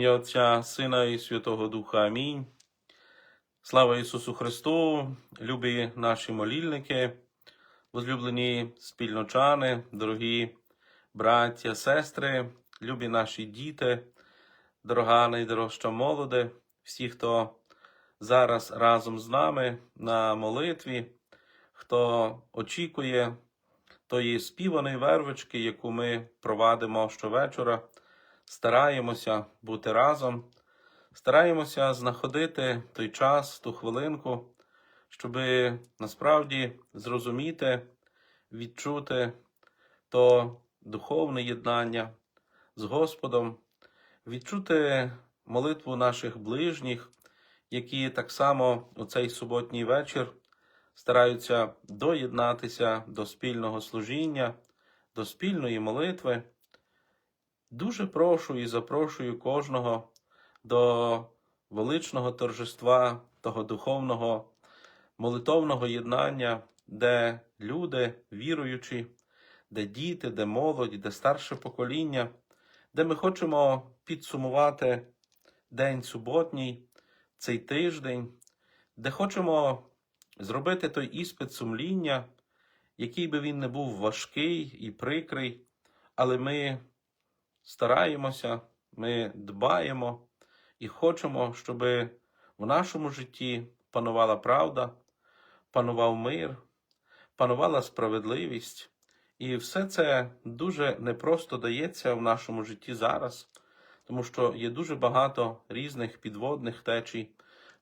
ім'я Отця, Сина і Святого Духа. Амінь. Слава Ісусу Христу, любі наші молільники, возлюблені спільночани, дорогі браття, сестри, любі наші діти, дорога найдорожча молоде, всі, хто зараз разом з нами на молитві, хто очікує тої співаної вервички, яку ми провадимо щовечора, стараємося бути разом, стараємося знаходити той час, ту хвилинку, щоб насправді зрозуміти, відчути то духовне єднання з Господом, відчути молитву наших ближніх, які так само у цей суботній вечір стараються доєднатися до спільного служіння, до спільної молитви. Дуже прошу і запрошую кожного до величного торжества того духовного молитовного єднання, де люди, віруючі, де діти, де молодь, де старше покоління, де ми хочемо підсумувати день суботній, цей тиждень, де хочемо зробити той іспит сумління, який би він не був важкий і прикрий, але ми стараємося, ми дбаємо і хочемо, щоб в нашому житті панувала правда, панував мир, панувала справедливість. І все це дуже непросто дається в нашому житті зараз, тому що є дуже багато різних підводних течій,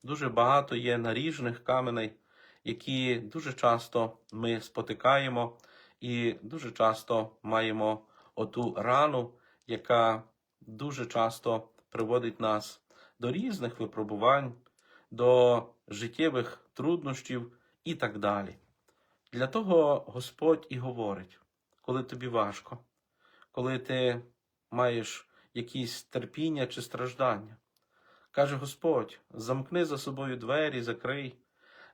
дуже багато є наріжних каменей, які дуже часто ми спотикаємо, і дуже часто маємо оту рану, яка дуже часто приводить нас до різних випробувань, до життєвих труднощів і так далі. Для того Господь і говорить, коли тобі важко, коли ти маєш якісь терпіння чи страждання. Каже Господь: замкни за собою двері, закрий,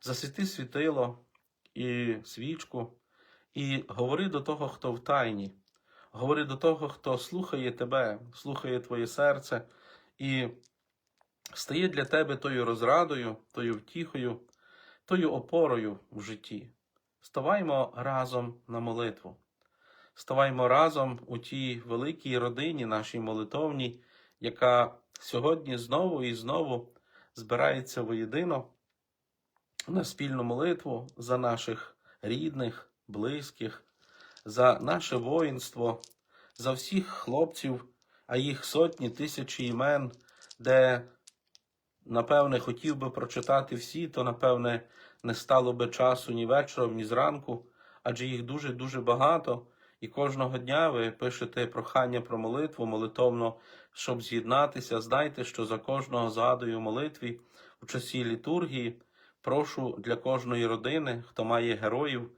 засвіти світило і свічку, і говори до того, хто в тайні, говори до того, хто слухає тебе, слухає твоє серце і стає для тебе тою розрадою, тою втіхою, тою опорою в житті. Ставаймо разом на молитву. Ставаймо разом у тій великій родині, нашій молитовній, яка сьогодні знову і знову збирається воєдино на спільну молитву за наших рідних, близьких, за наше воїнство, за всіх хлопців, а їх сотні тисячі імен, де, напевне, хотів би прочитати всі, то, напевне, не стало би часу ні вечором, ні зранку, адже їх дуже-дуже багато. І кожного дня ви пишете прохання про молитву молитовно, щоб з'єднатися. Знайте, що за кожного згадую молитві у часі літургії. Прошу для кожної родини, хто має героїв,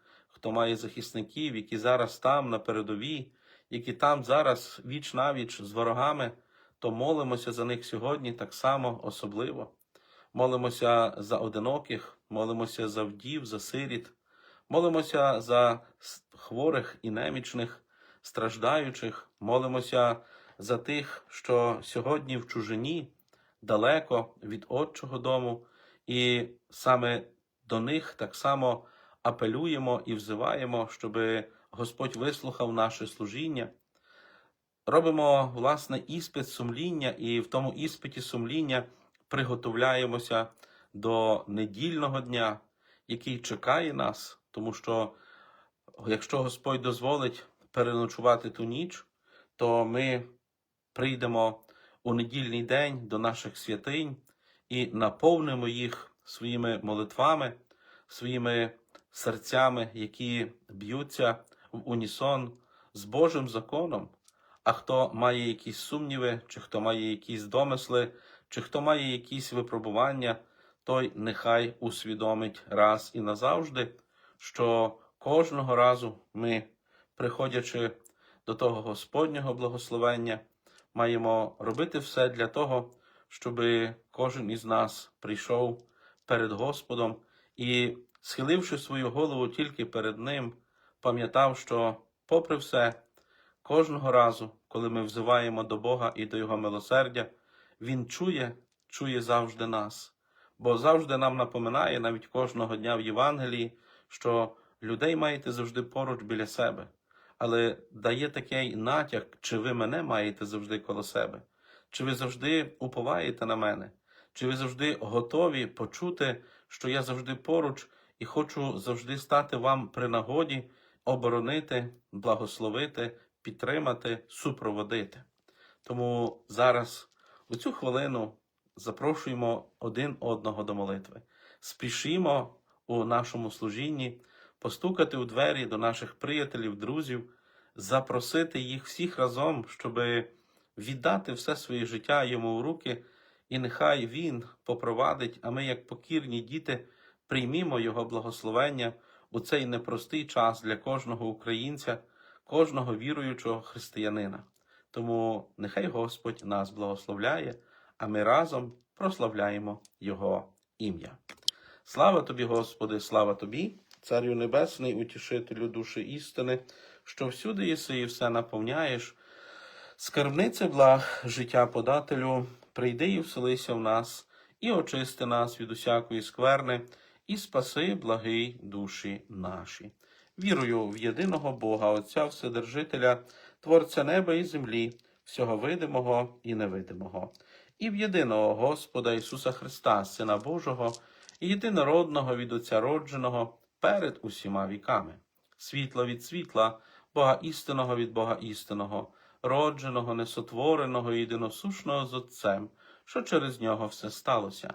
хто має захисників, які зараз там на передовій, які там зараз віч навіч з ворогами, то молимося за них сьогодні так само особливо. Молимося за одиноких, молимося за вдів, за сиріт, молимося за хворих і немічних, страждаючих, молимося за тих, що сьогодні в чужині, далеко від Отчого дому, і саме до них так само апелюємо і взиваємо, щоб Господь вислухав наше служіння. Робимо власне іспит сумління, і в тому іспиті сумління приготовляємося до недільного дня, який чекає нас, тому що якщо Господь дозволить переночувати ту ніч, то ми прийдемо у недільний день до наших святинь і наповнимо їх своїми молитвами, своїми серцями, які б'ються в унісон з Божим законом. А хто має якісь сумніви, чи хто має якісь домисли, чи хто має якісь випробування, той нехай усвідомить раз і назавжди, що кожного разу ми, приходячи до того Господнього благословення, маємо робити все для того, щоб кожен із нас прийшов перед Господом і, схиливши свою голову тільки перед Ним, пам'ятав, що, попри все, кожного разу, коли ми взиваємо до Бога і до Його милосердя, Він чує, чує завжди нас, бо завжди нам напоминає навіть кожного дня в Євангелії, що людей маєте завжди поруч біля себе, але дає такий натяк, чи ви мене маєте завжди коло себе, чи ви завжди уповаєте на мене, чи ви завжди готові почути, що я завжди поруч і хочу завжди стати вам при нагоді, оборонити, благословити, підтримати, супроводити. Тому зараз, у цю хвилину, запрошуємо один одного до молитви. Спішімо у нашому служінні постукати у двері до наших приятелів, друзів, запросити їх всіх разом, щоб віддати все своє життя йому в руки, і нехай він попровадить, а ми, як покірні діти, приймімо його благословення у цей непростий час для кожного українця, кожного віруючого християнина. Тому нехай Господь нас благословляє, а ми разом прославляємо Його ім'я. Слава тобі, Господи, слава тобі, Царю Небесний, утішителю душі істини, що всюди єси і все наповняєш. Скарбниця благ, життя подателю, прийди і вселися в нас, і очисти нас від усякої скверни, і спаси, благий душі наші. Вірую в єдиного Бога, Отця Вседержителя, Творця неба і землі, всього видимого і невидимого, і в єдиного Господа Ісуса Христа, Сина Божого, єдинородного від Отця родженого перед усіма віками, світла від світла, Бога істинного від Бога істинного, родженого, несотвореного єдиносушного з Отцем, що через нього все сталося.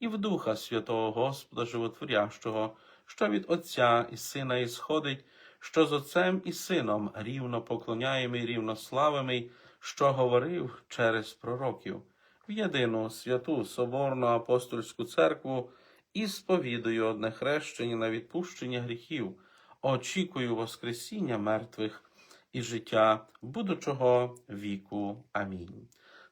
і в Духа Святого Господа Животворящого, що від Отця і Сина ісходить, що з Отцем і Сином рівно поклоняємий, рівно славимий, що говорив через пророків, в єдину святу Соборну апостольську церкву і сповідую одне хрещення на відпущення гріхів, очікую Воскресіння мертвих і життя будучого віку. Амінь.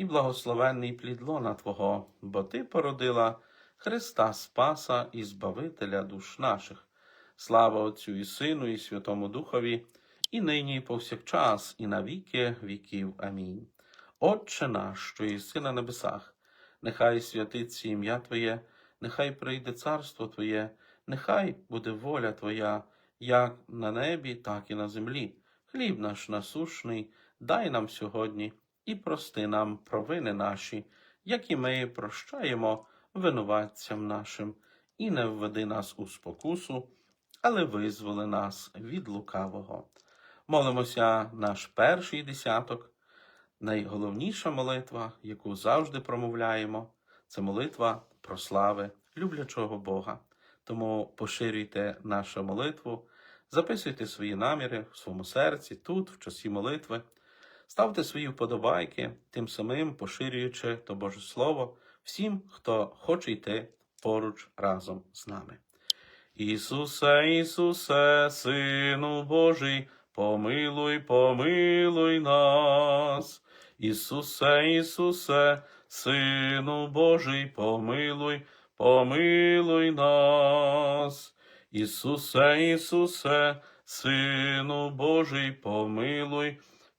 і благословенний плід лона Твого, бо Ти породила Христа Спаса і Збавителя душ наших. Слава Отцю і Сину, і Святому Духові, і нині, і повсякчас, і на віки віків. Амінь. Отче наш, що єси на небесах, нехай святиться ім'я Твоє, нехай прийде царство Твоє, нехай буде воля Твоя, як на небі, так і на землі. Хліб наш насушний, дай нам сьогодні і прости нам провини наші, як і ми прощаємо винуватцям нашим, і не введи нас у спокусу, але визволи нас від лукавого. Молимося наш перший десяток, найголовніша молитва, яку завжди промовляємо, це молитва про слави люблячого Бога. Тому поширюйте нашу молитву, записуйте свої наміри в своєму серці, тут, в часі молитви, ставте свої вподобайки, тим самим поширюючи то Боже Слово всім, хто хоче йти поруч разом з нами. Ісусе, Ісусе, Сину Божий, помилуй, помилуй нас. Ісусе, Ісусе, Сину Божий, помилуй, помилуй нас. Ісусе, Ісусе, Сину Божий, помилуй,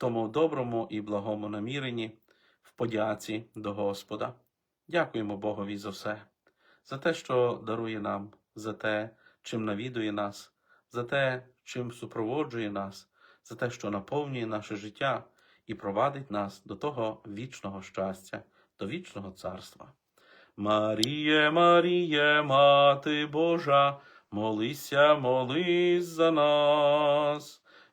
тому доброму і благому наміренні, в подяці до Господа. Дякуємо Богові за все, за те, що дарує нам, за те, чим навідує нас, за те, чим супроводжує нас, за те, що наповнює наше життя і провадить нас до того вічного щастя, до вічного царства. Маріє, Маріє, Мати Божа, молися, молись за нас.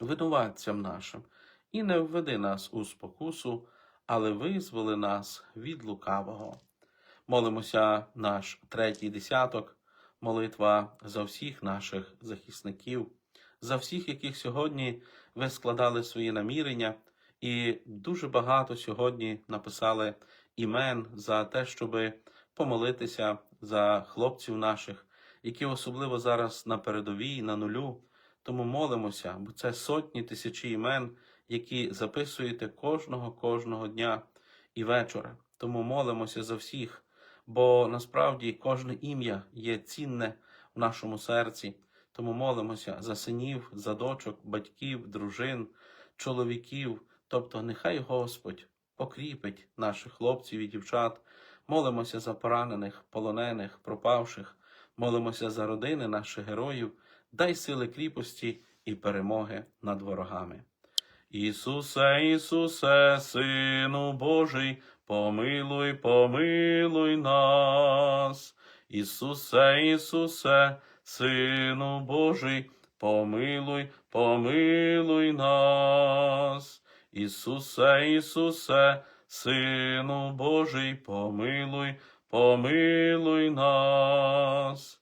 винуватцям нашим, і не введи нас у спокусу, але визволи нас від лукавого. Молимося наш третій десяток, молитва за всіх наших захисників, за всіх, яких сьогодні ви складали свої намірення, і дуже багато сьогодні написали імен за те, щоби помолитися за хлопців наших, які особливо зараз на передовій, на нулю. Тому молимося, бо це сотні тисячі імен, які записуєте кожного кожного дня і вечора. Тому молимося за всіх, бо насправді кожне ім'я є цінне в нашому серці. Тому молимося за синів, за дочок, батьків, дружин, чоловіків. Тобто, нехай Господь покріпить наших хлопців і дівчат. Молимося за поранених, полонених, пропавших, молимося за родини наших героїв, дай сили кріпості і перемоги над ворогами. Ісусе, Ісусе, Сину Божий, помилуй, помилуй нас. Ісусе, Ісусе, Сину Божий, помилуй, помилуй нас. Ісусе, Ісусе, Сину Божий, помилуй, помилуй нас.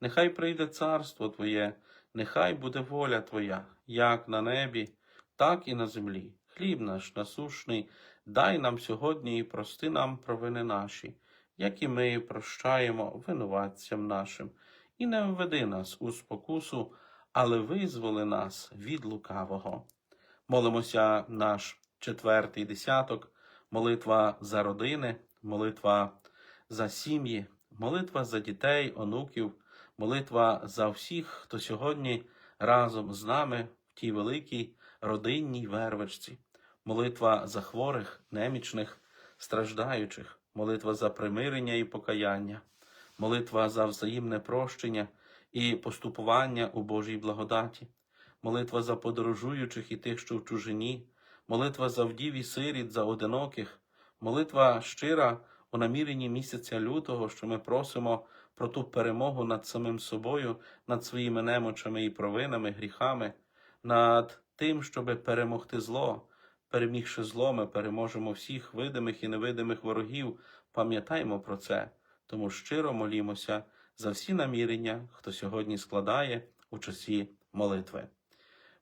нехай прийде царство Твоє, нехай буде воля Твоя, як на небі, так і на землі. Хліб наш насушний, дай нам сьогодні і прости нам провини наші, як і ми прощаємо винуватцям нашим, і не введи нас у спокусу, але визволи нас від лукавого. Молимося наш четвертий десяток, молитва за родини, молитва за сім'ї, молитва за дітей, онуків, молитва за всіх, хто сьогодні разом з нами в тій великій родинній вервичці, молитва за хворих, немічних, страждаючих, молитва за примирення і покаяння, молитва за взаємне прощення і поступування у Божій благодаті, молитва за подорожуючих і тих, що в чужині, молитва за вдів і сиріт, за одиноких, молитва щира у наміренні місяця лютого, що ми просимо про ту перемогу над самим собою, над своїми немочами і провинами, гріхами, над тим, щоб перемогти зло. Перемігши зло, ми переможемо всіх видимих і невидимих ворогів. Пам'ятаймо про це, тому щиро молімося за всі намірення, хто сьогодні складає у часі молитви.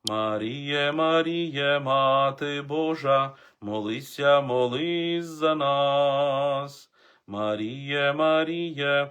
Маріє, Маріє, Мати Божа, молися, молись за нас. Маріє, Маріє,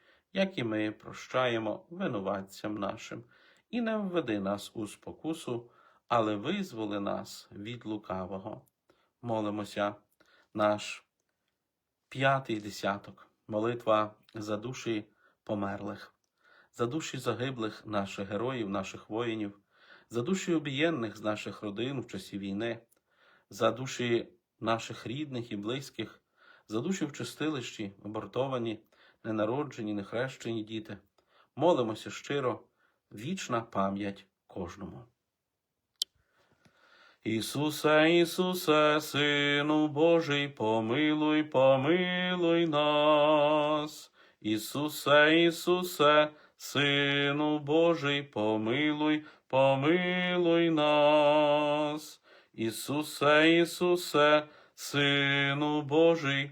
як і ми прощаємо винуватцям нашим, і не введи нас у спокусу, але визволи нас від лукавого. Молимося, наш п'ятий десяток, молитва за душі померлих, за душі загиблих наших героїв, наших воїнів, за душі обієнних з наших родин в часі війни, за душі наших рідних і близьких, за душі в чистилищі, абортовані, ненароджені, нехрещені діти. Молимося щиро, вічна пам'ять кожному. Ісусе, Ісусе, Сину Божий, помилуй, помилуй нас. Ісусе, Ісусе, Сину Божий, помилуй, помилуй нас. Ісусе, Ісусе, Сину Божий,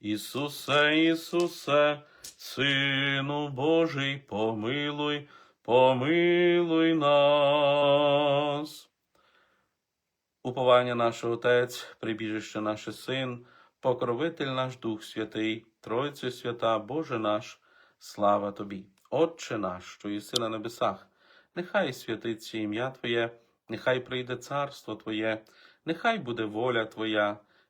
Ісусе, Ісусе, Сину Божий, помилуй, помилуй нас. Уповання наше Отець, прибіжище наше Син, покровитель наш Дух Святий, Тройце свята, Боже наш, слава Тобі. Отче наш, що єси на небесах, нехай святиться ім'я Твоє, нехай прийде царство Твоє, нехай буде воля Твоя,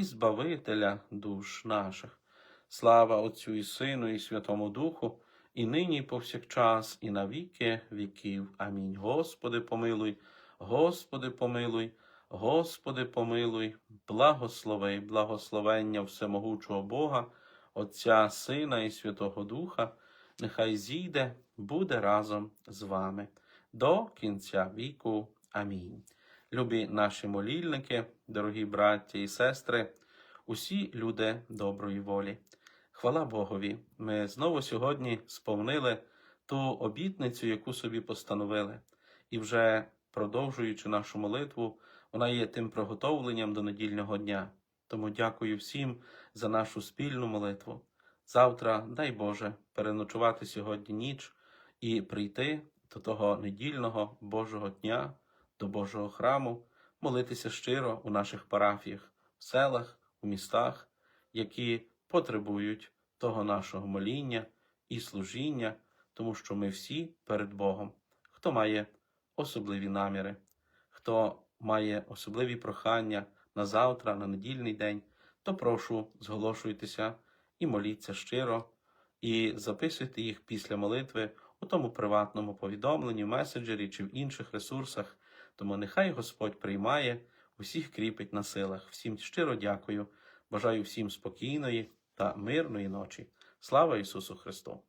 і Збавителя душ наших. Слава Отцю і Сину, і Святому Духу, і нині, і повсякчас, і на віки віків. Амінь. Господи, помилуй, Господи, помилуй, Господи, помилуй, благослови, благословення всемогучого Бога, Отця, Сина і Святого Духа, нехай зійде, буде разом з вами до кінця віку. Амінь. Любі наші молільники, дорогі браття і сестри, усі люди доброї волі. Хвала Богові! Ми знову сьогодні сповнили ту обітницю, яку собі постановили, і вже продовжуючи нашу молитву, вона є тим приготовленням до недільного дня. Тому дякую всім за нашу спільну молитву. Завтра, дай Боже, переночувати сьогодні ніч і прийти до того недільного Божого дня, до Божого храму, молитися щиро у наших парафіях, в селах, у містах, які потребують того нашого моління і служіння, тому що ми всі перед Богом, хто має особливі наміри, хто має особливі прохання на завтра, на недільний день, то прошу зголошуйтеся і моліться щиро, і записуйте їх після молитви у тому приватному повідомленні, меседжері чи в інших ресурсах. Тому нехай Господь приймає, усіх кріпить на силах. Всім щиро дякую. Бажаю всім спокійної та мирної ночі. Слава Ісусу Христу!